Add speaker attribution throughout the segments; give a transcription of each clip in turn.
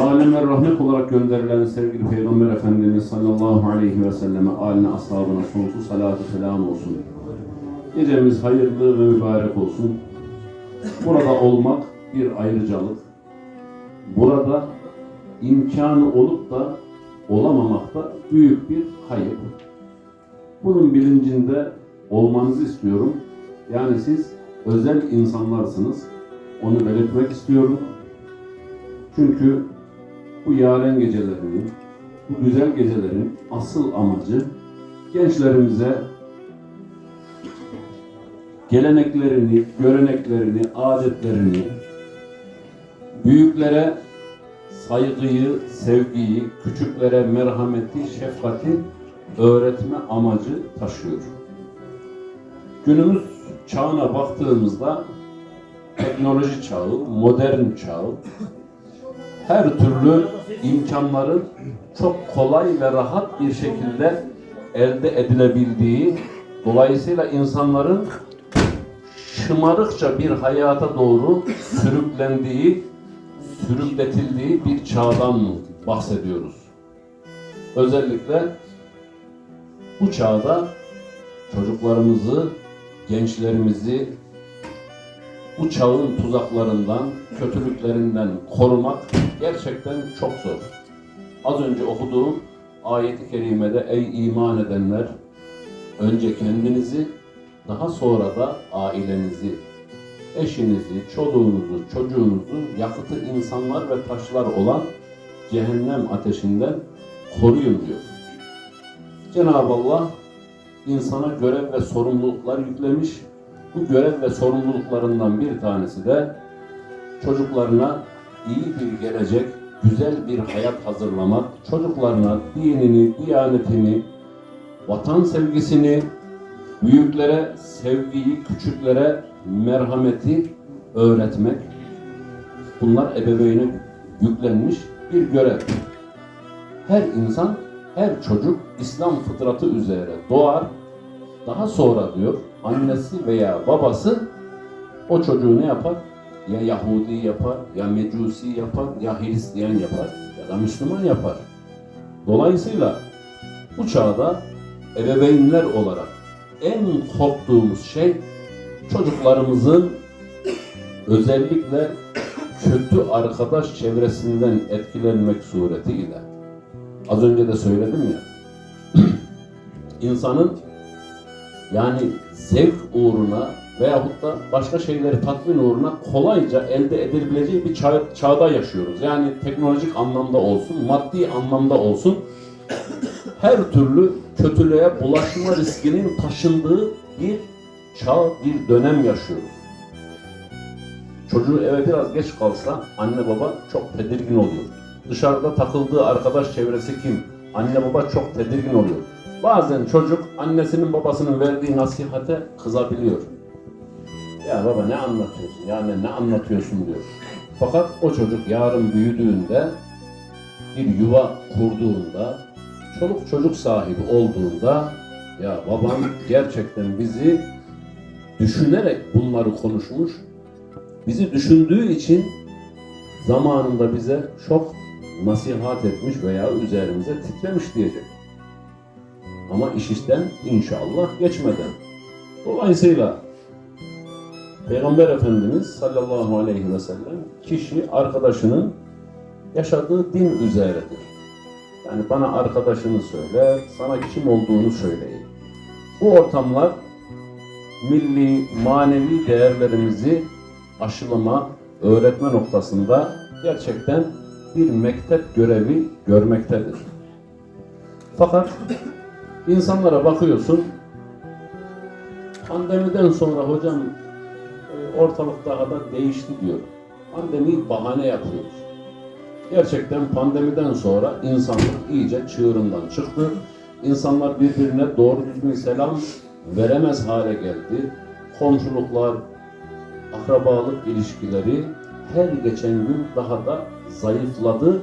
Speaker 1: aleme rahmet olarak gönderilen sevgili Peygamber Efendimiz sallallahu aleyhi ve selleme, aline, ashabına sonsuz salatu selam olsun. Gecemiz hayırlı ve mübarek olsun. Burada olmak bir ayrıcalık. Burada imkanı olup da olamamak da büyük bir kayıp. Bunun bilincinde olmanızı istiyorum. Yani siz özel insanlarsınız. Onu belirtmek istiyorum. Çünkü bu yaren gecelerinin, bu güzel gecelerin asıl amacı gençlerimize geleneklerini, göreneklerini, adetlerini, büyüklere saygıyı, sevgiyi, küçüklere merhameti, şefkati öğretme amacı taşıyor. Günümüz çağına baktığımızda teknoloji çağı, modern çağ, her türlü imkanların çok kolay ve rahat bir şekilde elde edilebildiği, dolayısıyla insanların şımarıkça bir hayata doğru sürüklendiği, sürükletildiği bir çağdan bahsediyoruz. Özellikle bu çağda çocuklarımızı, gençlerimizi bu çağın tuzaklarından, kötülüklerinden korumak gerçekten çok zor. Az önce okuduğum ayet-i kerimede ey iman edenler önce kendinizi daha sonra da ailenizi, eşinizi, çoluğunuzu, çocuğunuzu yakıtı insanlar ve taşlar olan cehennem ateşinden koruyun diyor. Cenab-ı Allah insana görev ve sorumluluklar yüklemiş. Bu görev ve sorumluluklarından bir tanesi de çocuklarına iyi bir gelecek, güzel bir hayat hazırlamak, çocuklarına dinini, diyanetini, vatan sevgisini, büyüklere sevgiyi, küçüklere merhameti öğretmek. Bunlar ebeveyne yüklenmiş bir görev. Her insan, her çocuk İslam fıtratı üzere doğar. Daha sonra diyor annesi veya babası o çocuğu ne yapar? Ya Yahudi yapar, ya Mecusi yapar, ya Hristiyan yapar ya da Müslüman yapar. Dolayısıyla bu çağda ebeveynler olarak en korktuğumuz şey çocuklarımızın özellikle kötü arkadaş çevresinden etkilenmek suretiyle. Az önce de söyledim ya. insanın yani zevk uğruna veyahut da başka şeyleri tatmin uğruna kolayca elde edilebileceği bir çağ, çağda yaşıyoruz. Yani teknolojik anlamda olsun, maddi anlamda olsun her türlü kötülüğe bulaşma riskinin taşındığı bir çağ, bir dönem yaşıyoruz. Çocuğu eve biraz geç kalsa anne baba çok tedirgin oluyor. Dışarıda takıldığı arkadaş çevresi kim? Anne baba çok tedirgin oluyor. Bazen çocuk annesinin babasının verdiği nasihate kızabiliyor. Ya baba ne anlatıyorsun? Ya anne ne anlatıyorsun diyor. Fakat o çocuk yarın büyüdüğünde bir yuva kurduğunda çoluk çocuk sahibi olduğunda ya babam gerçekten bizi düşünerek bunları konuşmuş. Bizi düşündüğü için zamanında bize çok nasihat etmiş veya üzerimize titremiş diyecek. Ama iş işten inşallah geçmeden. Dolayısıyla Peygamber Efendimiz sallallahu aleyhi ve sellem kişi arkadaşının yaşadığı din üzeredir. Yani bana arkadaşını söyle, sana kim olduğunu söyleyin. Bu ortamlar milli, manevi değerlerimizi aşılama, öğretme noktasında gerçekten bir mektep görevi görmektedir. Fakat insanlara bakıyorsun, pandemiden sonra hocam e, ortalık daha da değişti diyor. Pandemiyi bahane yapıyoruz. Gerçekten pandemiden sonra insanlık iyice çığırından çıktı. İnsanlar birbirine doğru düzgün selam veremez hale geldi. Komşuluklar, akrabalık ilişkileri her geçen gün daha da zayıfladı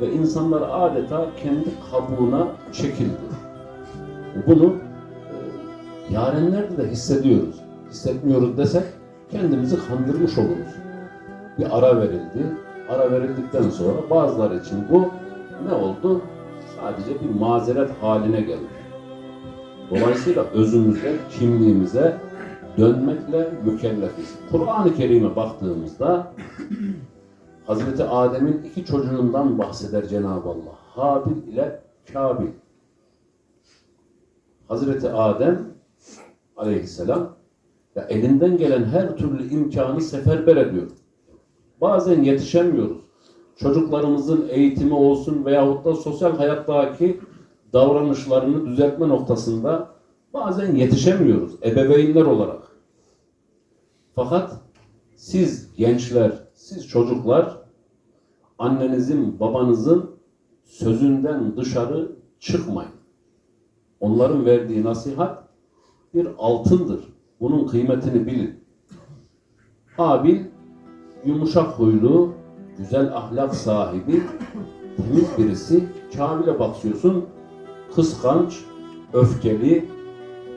Speaker 1: ve insanlar adeta kendi kabuğuna çekildi. Bunu e, yarenlerde de hissediyoruz. Hissetmiyoruz desek kendimizi kandırmış oluruz. Bir ara verildi. ara verildikten sonra bazıları için bu ne oldu? Sadece bir mazeret haline geldi. Dolayısıyla özümüze, kimliğimize dönmekle mükellefiz. Kur'an-ı Kerim'e baktığımızda Hazreti Adem'in iki çocuğundan bahseder Cenab-ı Allah. Habil ile Kabil. Hazreti Adem aleyhisselam ya elinden gelen her türlü imkanı seferber ediyor. Bazen yetişemiyoruz. Çocuklarımızın eğitimi olsun veyahut da sosyal hayattaki davranışlarını düzeltme noktasında bazen yetişemiyoruz ebeveynler olarak. Fakat siz gençler, siz çocuklar annenizin, babanızın sözünden dışarı çıkmayın. Onların verdiği nasihat bir altındır. Bunun kıymetini bilin. Habil yumuşak huylu, güzel ahlak sahibi, temiz birisi. Kabil'e bakıyorsun, kıskanç, öfkeli,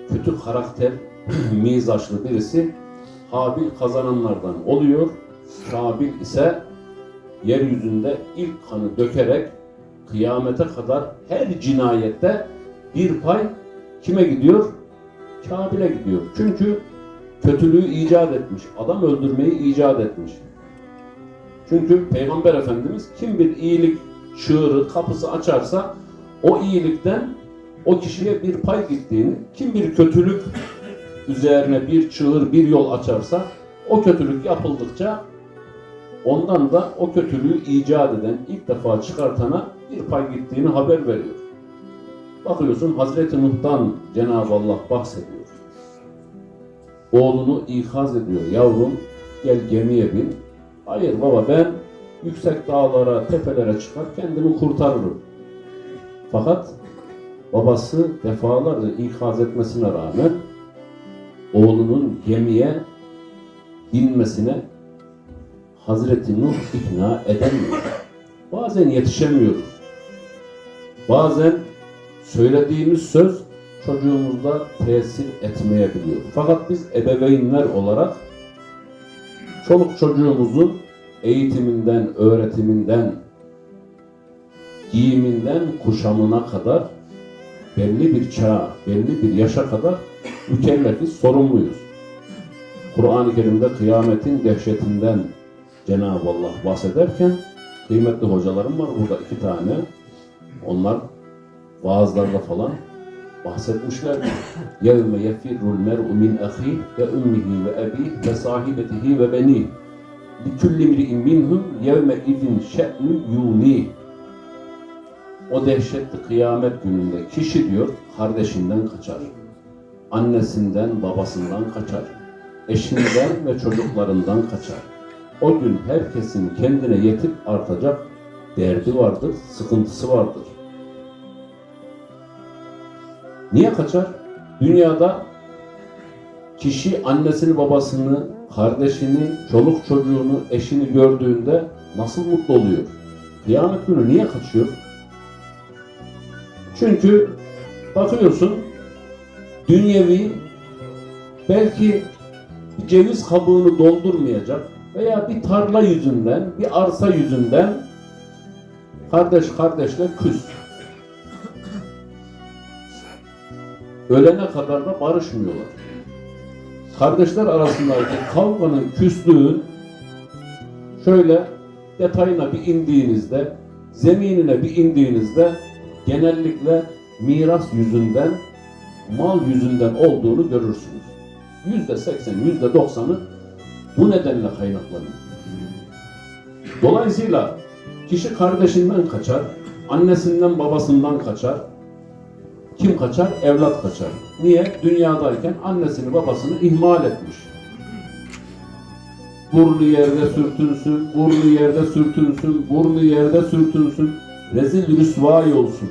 Speaker 1: kötü karakter, mizaçlı birisi. Habil kazananlardan oluyor. Kabil ise yeryüzünde ilk kanı dökerek kıyamete kadar her cinayette bir pay kime gidiyor? Kabil'e gidiyor. Çünkü kötülüğü icat etmiş. Adam öldürmeyi icat etmiş. Çünkü Peygamber Efendimiz kim bir iyilik çığırı kapısı açarsa o iyilikten o kişiye bir pay gittiğini, kim bir kötülük üzerine bir çığır, bir yol açarsa o kötülük yapıldıkça ondan da o kötülüğü icat eden, ilk defa çıkartana bir pay gittiğini haber veriyor. Bakıyorsun Hazreti Nuh'tan Cenab-ı Allah bahsediyor. Oğlunu ikaz ediyor. Yavrum gel gemiye bin. Hayır baba ben yüksek dağlara, tepelere çıkar kendimi kurtarırım. Fakat babası defalarca ikaz etmesine rağmen oğlunun gemiye binmesine Hazreti Nuh ikna edemiyor. Bazen yetişemiyoruz. Bazen söylediğimiz söz çocuğumuzda tesir etmeyebiliyor. Fakat biz ebeveynler olarak çoluk çocuğumuzun eğitiminden, öğretiminden, giyiminden, kuşamına kadar belli bir çağ, belli bir yaşa kadar mükellefiz, sorumluyuz. Kur'an-ı Kerim'de kıyametin dehşetinden Cenab-ı Allah bahsederken kıymetli hocalarım var burada iki tane. Onlar vaazlarla falan bahsetmişler. يَوْمَ يَفِرُّ الْمَرْءُ مِنْ أَخِيهِ وَأُمِّهِ وَأَبِيهِ وَصَاحِبَتِهِ وَبَنِيهِ لِكُلِّ امْرِئٍ مِّنْهُمْ يَوْمَئِذٍ شَأْنُ يُغْنِيهِ O dehşetli kıyamet gününde kişi diyor kardeşinden kaçar. Annesinden, babasından kaçar. Eşinden ve çocuklarından kaçar. O gün herkesin kendine yetip artacak derdi vardır, sıkıntısı vardır. Niye kaçar? Dünyada kişi annesini, babasını, kardeşini, çoluk çocuğunu, eşini gördüğünde nasıl mutlu oluyor? Kıyamet günü niye kaçıyor? Çünkü bakıyorsun dünyevi belki bir ceviz kabuğunu doldurmayacak veya bir tarla yüzünden, bir arsa yüzünden kardeş kardeşle küs. Ölene kadar da barışmıyorlar. Kardeşler arasındaki kavganın, küslüğün şöyle detayına bir indiğinizde, zeminine bir indiğinizde genellikle miras yüzünden, mal yüzünden olduğunu görürsünüz. Yüzde seksen, yüzde doksanı bu nedenle kaynaklanıyor. Dolayısıyla kişi kardeşinden kaçar, annesinden babasından kaçar. Kim kaçar? Evlat kaçar. Niye? Dünyadayken annesini babasını ihmal etmiş. Burnu yerde sürtünsün, burnu yerde sürtünsün, burnu yerde sürtünsün. Rezil rüsvay olsun.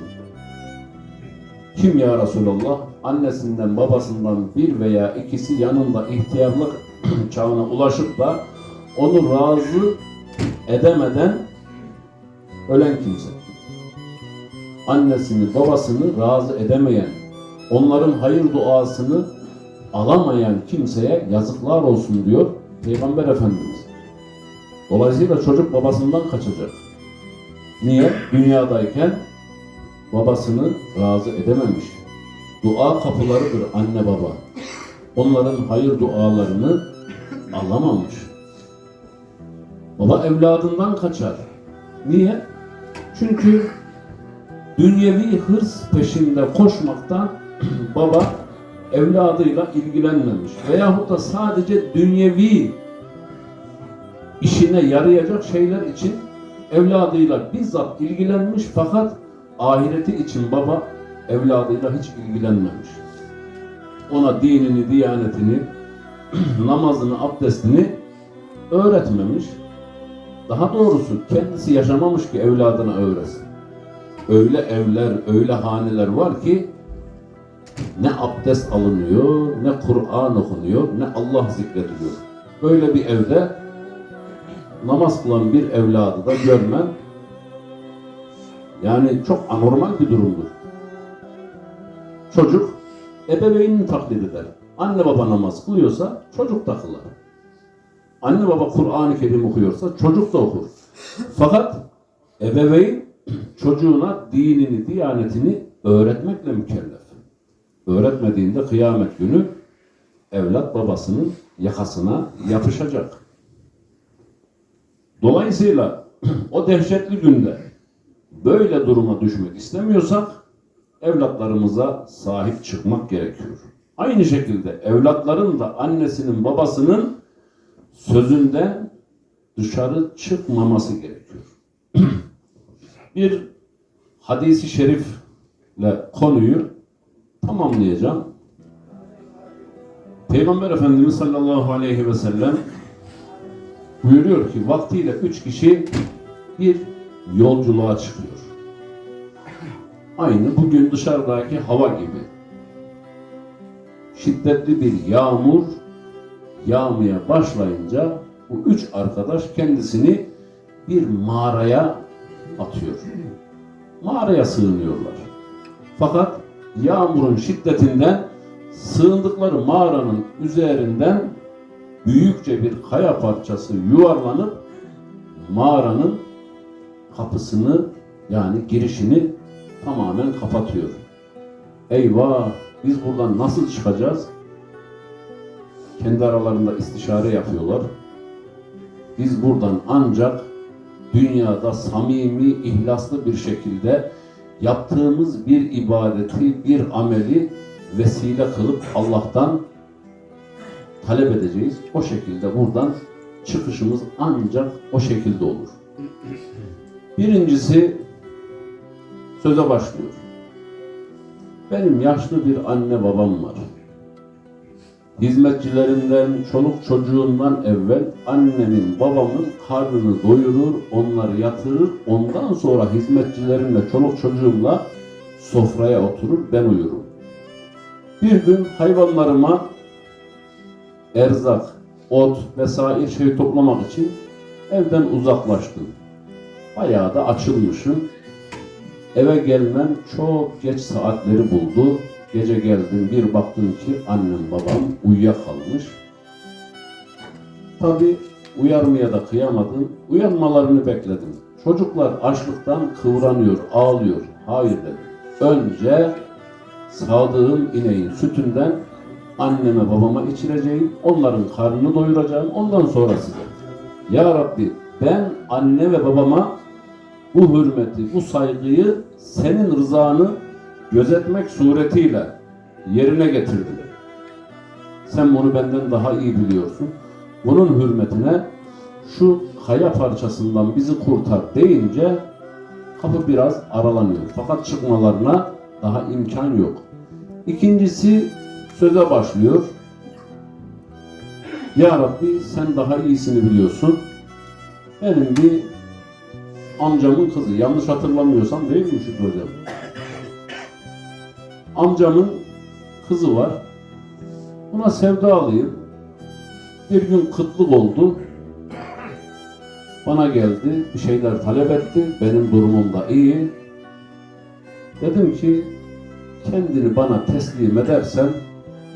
Speaker 1: Kim ya Resulallah? Annesinden babasından bir veya ikisi yanında ihtiyarlık çağına ulaşıp da onu razı edemeden ölen kimse. Annesini babasını razı edemeyen, onların hayır duasını alamayan kimseye yazıklar olsun diyor Peygamber Efendimiz. Dolayısıyla çocuk babasından kaçacak. Niye? Dünyadayken babasını razı edememiş. Dua kapılarıdır anne baba. Onların hayır dualarını alamamış. Baba evladından kaçar. Niye? Çünkü dünyevi hırs peşinde koşmaktan baba evladıyla ilgilenmemiş. Veyahut da sadece dünyevi işine yarayacak şeyler için evladıyla bizzat ilgilenmiş fakat ahireti için baba evladıyla hiç ilgilenmemiş. Ona dinini, diyanetini, namazını, abdestini öğretmemiş. Daha doğrusu kendisi yaşamamış ki evladına öğretsin. Öyle evler, öyle haneler var ki ne abdest alınıyor, ne Kur'an okunuyor, ne Allah zikrediliyor. Böyle bir evde namaz kılan bir evladı da görmen yani çok anormal bir durumdur. Çocuk ebeveynini taklit eder. Anne baba namaz kılıyorsa çocuk da kılar. Anne baba Kur'an-ı Kerim okuyorsa çocuk da okur. Fakat ebeveyn çocuğuna dinini, diyanetini öğretmekle mükellef. Öğretmediğinde kıyamet günü evlat babasının yakasına yapışacak. Dolayısıyla o dehşetli günde böyle duruma düşmek istemiyorsak evlatlarımıza sahip çıkmak gerekiyor. Aynı şekilde evlatların da annesinin babasının sözünden dışarı çıkmaması gerekiyor. Bir hadisi şerifle konuyu tamamlayacağım. Peygamber Efendimiz sallallahu aleyhi ve sellem buyuruyor ki vaktiyle üç kişi bir yolculuğa çıkıyor. Aynı bugün dışarıdaki hava gibi. Şiddetli bir yağmur yağmaya başlayınca bu üç arkadaş kendisini bir mağaraya atıyor. Mağaraya sığınıyorlar. Fakat yağmurun şiddetinden sığındıkları mağaranın üzerinden büyükçe bir kaya parçası yuvarlanıp mağaranın kapısını yani girişini tamamen kapatıyor. Eyvah biz buradan nasıl çıkacağız? Kendi aralarında istişare yapıyorlar. Biz buradan ancak dünyada samimi, ihlaslı bir şekilde yaptığımız bir ibadeti, bir ameli vesile kılıp Allah'tan talep edeceğiz. O şekilde buradan çıkışımız ancak o şekilde olur. Birincisi söze başlıyor. Benim yaşlı bir anne babam var. Hizmetçilerinden, çoluk çocuğundan evvel annemin, babamın karnını doyurur, onları yatırır, ondan sonra hizmetçilerimle, çoluk çocuğumla sofraya oturur, ben uyurum. Bir gün hayvanlarıma erzak, ot vesaire şey toplamak için evden uzaklaştım. Bayağı da açılmışım. Eve gelmem çok geç saatleri buldu. Gece geldim bir baktım ki annem babam uyuyakalmış. Tabi uyarmaya da kıyamadım. Uyanmalarını bekledim. Çocuklar açlıktan kıvranıyor, ağlıyor. Hayır dedim. Önce sağdığım ineğin sütünden anneme babama içireceğim. Onların karnını doyuracağım. Ondan sonra size. Ya Rabbi ben anne ve babama bu hürmeti, bu saygıyı senin rızanı gözetmek suretiyle yerine getirdim. Sen bunu benden daha iyi biliyorsun. Bunun hürmetine şu kaya parçasından bizi kurtar deyince kapı biraz aralanıyor. Fakat çıkmalarına daha imkan yok. İkincisi söze başlıyor. Ya Rabbi sen daha iyisini biliyorsun. Benim bir amcamın kızı. Yanlış hatırlamıyorsam değil mi Şükrü Hocam? Amcamın kızı var. Buna sevdalıyım. Bir gün kıtlık oldu. Bana geldi, bir şeyler talep etti. Benim durumum da iyi. Dedim ki kendini bana teslim edersen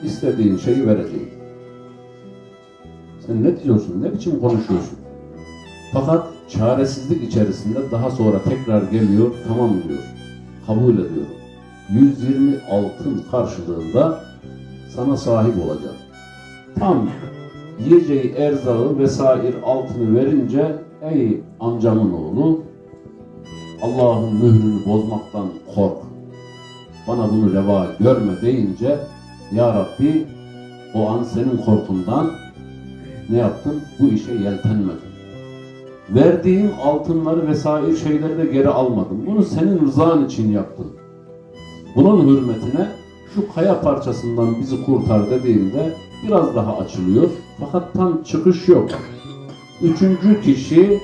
Speaker 1: istediğin şeyi vereceğim. Sen ne diyorsun? Ne biçim konuşuyorsun? Fakat çaresizlik içerisinde daha sonra tekrar geliyor, tamam diyor, kabul ediyorum. 120 altın karşılığında sana sahip olacağım. Tam yiyeceği erzağı vesaire altını verince ey amcamın oğlu Allah'ın mührünü bozmaktan kork. Bana bunu reva görme deyince Ya Rabbi o an senin korkundan ne yaptın? Bu işe yeltenmedim. Verdiğim altınları vesaire şeyleri de geri almadım. Bunu senin rızan için yaptım. Bunun hürmetine şu kaya parçasından bizi kurtar dediğimde biraz daha açılıyor. Fakat tam çıkış yok. Üçüncü kişi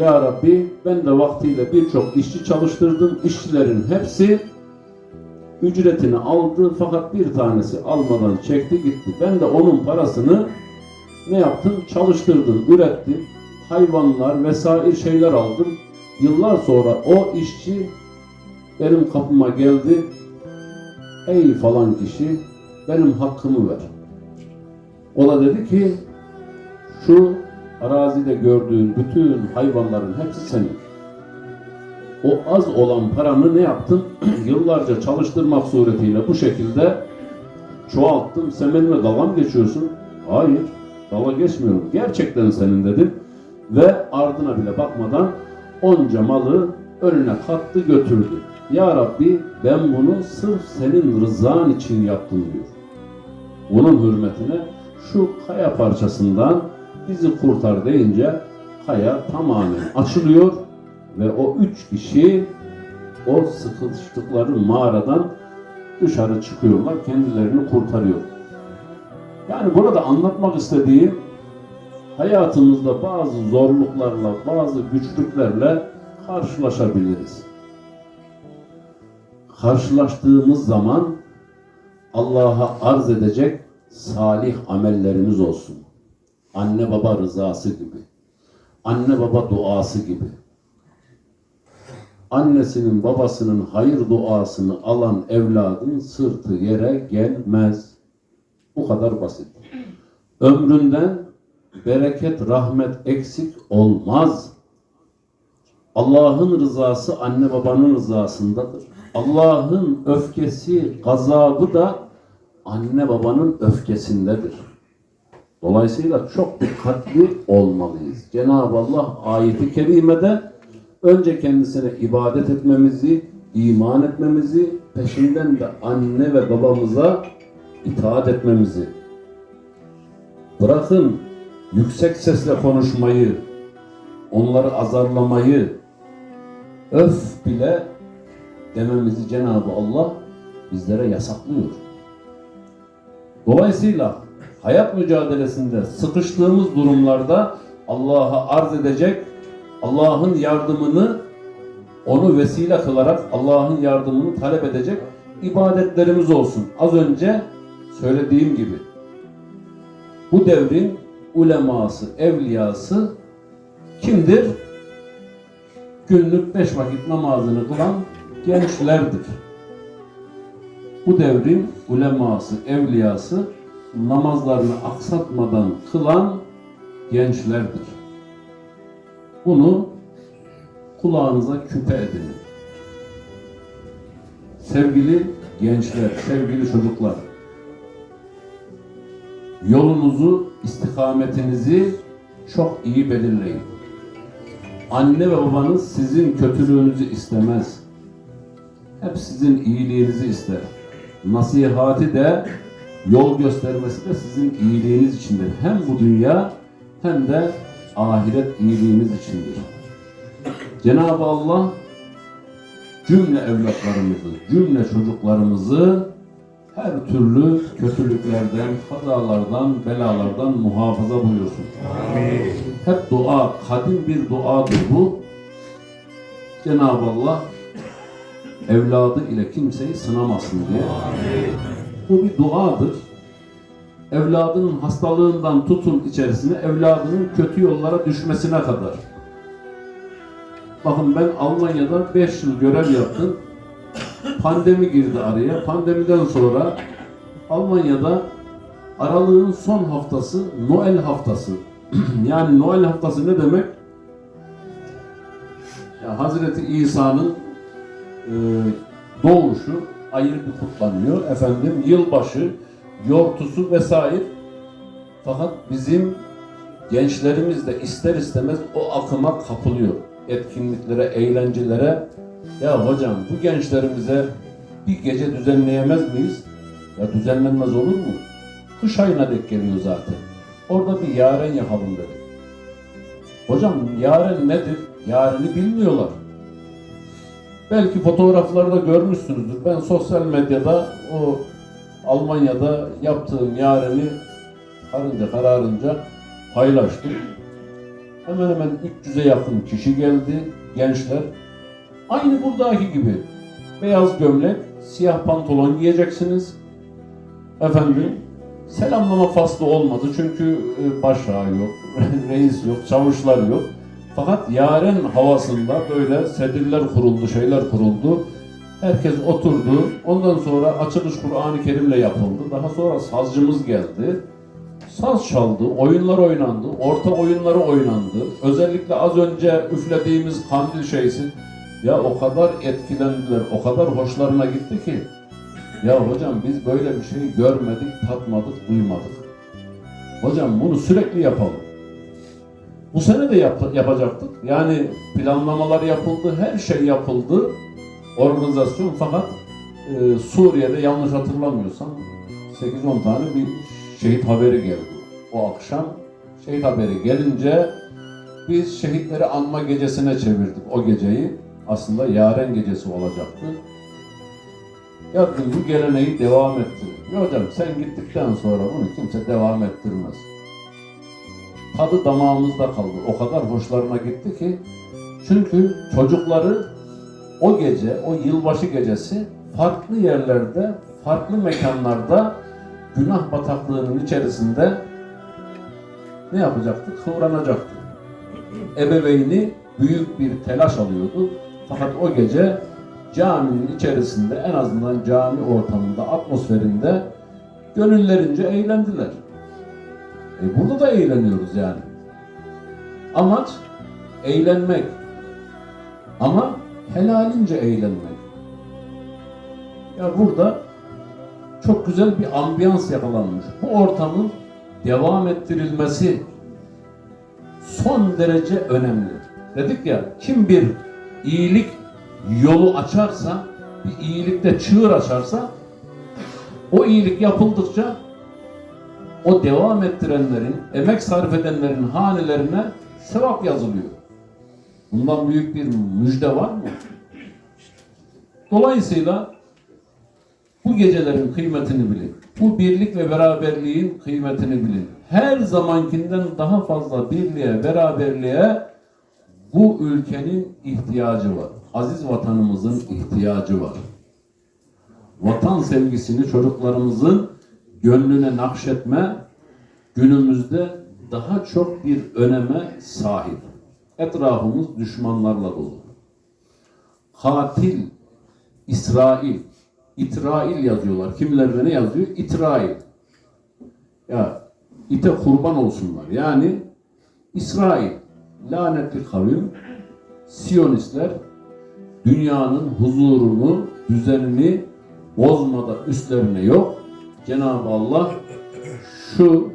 Speaker 1: Ya Rabbi ben de vaktiyle birçok işçi çalıştırdım. İşçilerin hepsi ücretini aldı fakat bir tanesi almadan çekti gitti. Ben de onun parasını ne yaptım? Çalıştırdım, ürettim. Hayvanlar vesaire şeyler aldım. Yıllar sonra o işçi benim kapıma geldi. Ey falan kişi benim hakkımı ver. O da dedi ki şu arazide gördüğün bütün hayvanların hepsi senin. O az olan paranı ne yaptın? Yıllarca çalıştırmak suretiyle bu şekilde çoğalttım. Sen benimle dalga mı geçiyorsun? Hayır, dalga geçmiyorum. Gerçekten senin dedim. Ve ardına bile bakmadan onca malı önüne kattı götürdü. Ya Rabbi ben bunu sırf senin rızan için yaptım diyor. Bunun hürmetine şu kaya parçasından bizi kurtar deyince kaya tamamen açılıyor ve o üç kişi o sıkıştıkları mağaradan dışarı çıkıyorlar, kendilerini kurtarıyor. Yani burada anlatmak istediğim hayatımızda bazı zorluklarla, bazı güçlüklerle karşılaşabiliriz. Karşılaştığımız zaman Allah'a arz edecek salih amellerimiz olsun. Anne baba rızası gibi. Anne baba duası gibi. Annesinin babasının hayır duasını alan evladın sırtı yere gelmez. Bu kadar basit. Ömründen bereket, rahmet eksik olmaz. Allah'ın rızası anne babanın rızasındadır. Allah'ın öfkesi, gazabı da anne babanın öfkesindedir. Dolayısıyla çok dikkatli olmalıyız. Cenab-ı Allah ayeti kerimede önce kendisine ibadet etmemizi, iman etmemizi, peşinden de anne ve babamıza itaat etmemizi. Bırakın yüksek sesle konuşmayı, onları azarlamayı, öf bile dememizi Cenab-ı Allah bizlere yasaklıyor. Dolayısıyla hayat mücadelesinde sıkıştığımız durumlarda Allah'a arz edecek, Allah'ın yardımını onu vesile kılarak Allah'ın yardımını talep edecek ibadetlerimiz olsun. Az önce söylediğim gibi bu devrin uleması, evliyası kimdir? Günlük beş vakit namazını kılan gençlerdir. Bu devrin uleması, evliyası namazlarını aksatmadan kılan gençlerdir. Bunu kulağınıza küpe edin. Sevgili gençler, sevgili çocuklar, yolunuzu, istikametinizi çok iyi belirleyin. Anne ve babanız sizin kötülüğünüzü istemez. Hep sizin iyiliğinizi ister. Nasihati de, yol göstermesi de sizin iyiliğiniz içindir. Hem bu dünya hem de ahiret iyiliğimiz içindir. Cenab-ı Allah cümle evlatlarımızı, cümle çocuklarımızı her türlü kötülüklerden, kazalardan, belalardan muhafaza buyursun. Hep dua, kadim bir duadır bu. Cenab-ı Allah evladı ile kimseyi sınamasın diye. Bu bir duadır. Evladının hastalığından tutun içerisine, evladının kötü yollara düşmesine kadar. Bakın ben Almanya'da 5 yıl görev yaptım. Pandemi girdi araya. Pandemiden sonra Almanya'da aralığın son haftası Noel haftası. yani Noel haftası ne demek? Yani Hazreti İsa'nın e, doğuşu ayrı bir kutlanıyor. Efendim yılbaşı, yortusu vesaire. Fakat bizim gençlerimiz de ister istemez o akıma kapılıyor. Etkinliklere, eğlencelere. Ya hocam bu gençlerimize bir gece düzenleyemez miyiz? Ya düzenlenmez olur mu? Kış ayına denk geliyor zaten. Orada bir yaren yapalım dedik. Hocam yaren nedir? Yareni bilmiyorlar. Belki fotoğraflarda görmüşsünüzdür. Ben sosyal medyada o Almanya'da yaptığım yareni karınca kararınca paylaştım. Hemen hemen 300'e yakın kişi geldi, gençler. Aynı buradaki gibi. Beyaz gömlek, siyah pantolon giyeceksiniz. Efendim, selamlama faslı olmadı çünkü e, başağı yok, reis yok, çavuşlar yok. Fakat yaren havasında böyle sedirler kuruldu, şeyler kuruldu. Herkes oturdu. Ondan sonra açılış Kur'an-ı Kerim'le yapıldı. Daha sonra sazcımız geldi. Saz çaldı, oyunlar oynandı, orta oyunları oynandı. Özellikle az önce üflediğimiz kandil şeysi. Ya o kadar etkilendiler, o kadar hoşlarına gitti ki. Ya hocam biz böyle bir şey görmedik, tatmadık, duymadık. Hocam bunu sürekli yapalım. Bu sene de yap- yapacaktık. Yani planlamalar yapıldı, her şey yapıldı. Organizasyon fakat e, Suriye'de yanlış hatırlamıyorsam 8-10 tane bir şehit haberi geldi. O akşam şehit haberi gelince biz şehitleri anma gecesine çevirdik o geceyi. Aslında yaren gecesi olacaktı. Ya dedim, bu geleneği devam ettirin. Ya hocam sen gittikten sonra bunu kimse devam ettirmez. Tadı damağımızda kaldı. O kadar hoşlarına gitti ki. Çünkü çocukları o gece, o yılbaşı gecesi farklı yerlerde, farklı mekanlarda günah bataklığının içerisinde ne yapacaktı? Kıvranacaktı. Ebeveyni büyük bir telaş alıyordu. Fakat o gece caminin içerisinde en azından cami ortamında, atmosferinde gönüllerince eğlendiler. E burada da eğleniyoruz yani. Amaç eğlenmek. Ama helalince eğlenmek. Ya burada çok güzel bir ambiyans yakalanmış. Bu ortamın devam ettirilmesi son derece önemli. Dedik ya kim bir iyilik yolu açarsa, bir iyilikte çığır açarsa o iyilik yapıldıkça o devam ettirenlerin, emek sarf edenlerin hanelerine sevap yazılıyor. Bundan büyük bir müjde var mı? Dolayısıyla bu gecelerin kıymetini bilin. Bu birlik ve beraberliğin kıymetini bilin. Her zamankinden daha fazla birliğe, beraberliğe bu ülkenin ihtiyacı var. Aziz vatanımızın ihtiyacı var. Vatan sevgisini çocuklarımızın gönlüne nakşetme günümüzde daha çok bir öneme sahip. Etrafımız düşmanlarla dolu. Katil, İsrail, İtrail yazıyorlar. Kimilerine ne yazıyor? İtrail. Ya ite kurban olsunlar. Yani İsrail, lanetli kavim, Siyonistler dünyanın huzurunu, düzenini bozmada üstlerine yok. Cenab-ı Allah şu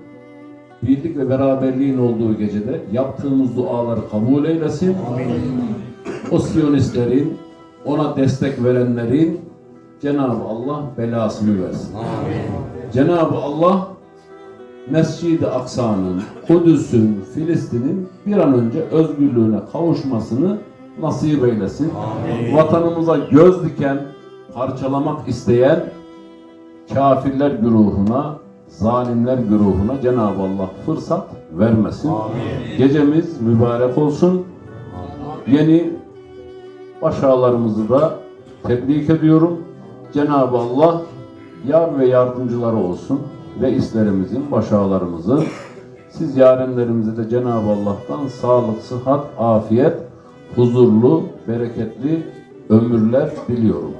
Speaker 1: birlik ve beraberliğin olduğu gecede yaptığımız duaları kabul eylesin. O Siyonistlerin, ona destek verenlerin Cenab-ı Allah belasını versin. Cenab-ı Allah Mescid-i Aksa'nın, Kudüs'ün, Filistin'in bir an önce özgürlüğüne kavuşmasını nasip eylesin. Vatanımıza göz diken, parçalamak isteyen kafirler güruhuna, zalimler güruhuna Cenab-ı Allah fırsat vermesin. Gecemiz mübarek olsun. Yeni başağlarımızı da tebrik ediyorum. Cenab-ı Allah yar ve yardımcıları olsun. Reislerimizin, başağlarımızın. Siz yarenlerimize de Cenab-ı Allah'tan sağlık, sıhhat, afiyet, huzurlu, bereketli ömürler diliyorum.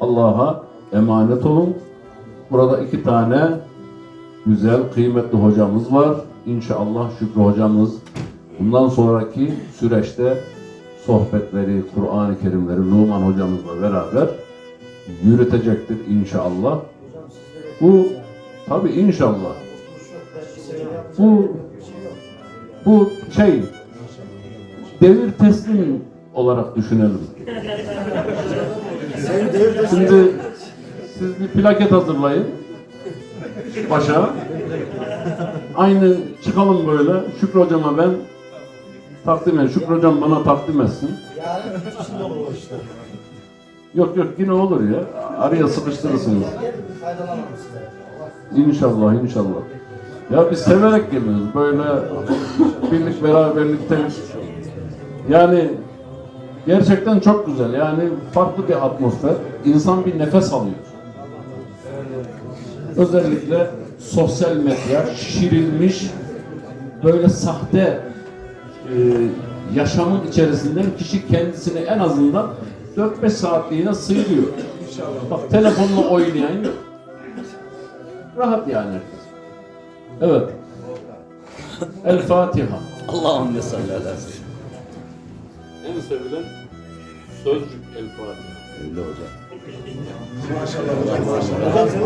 Speaker 1: Allah'a emanet olun. Burada iki tane güzel, kıymetli hocamız var. İnşallah Şükrü hocamız bundan sonraki süreçte sohbetleri, Kur'an-ı Kerimleri Numan hocamızla beraber yürütecektir inşallah. Bu tabi inşallah. Bu bu şey devir teslim olarak düşünelim. Şimdi siz bir plaket hazırlayın başa. Aynı çıkalım böyle. Şükrü hocama ben takdim et. Şükrü hocam bana takdim etsin. Yok yok yine olur ya. Araya sıkıştırırsınız. İnşallah inşallah. Ya biz severek geliyoruz böyle birlik beraberlikte. Yani gerçekten çok güzel. Yani farklı bir atmosfer. İnsan bir nefes alıyor. Özellikle sosyal medya şişirilmiş böyle sahte e, yaşamın içerisinden kişi kendisini en azından 4-5 saatliğine sıyırıyor. Bak telefonla oynayan yok. Rahat yani herkes. Evet. El Fatiha.
Speaker 2: Allahümme salli ala.
Speaker 1: En sevilen sözcük El Fatiha.
Speaker 2: Öyle hocam. Maşallah. Maşallah.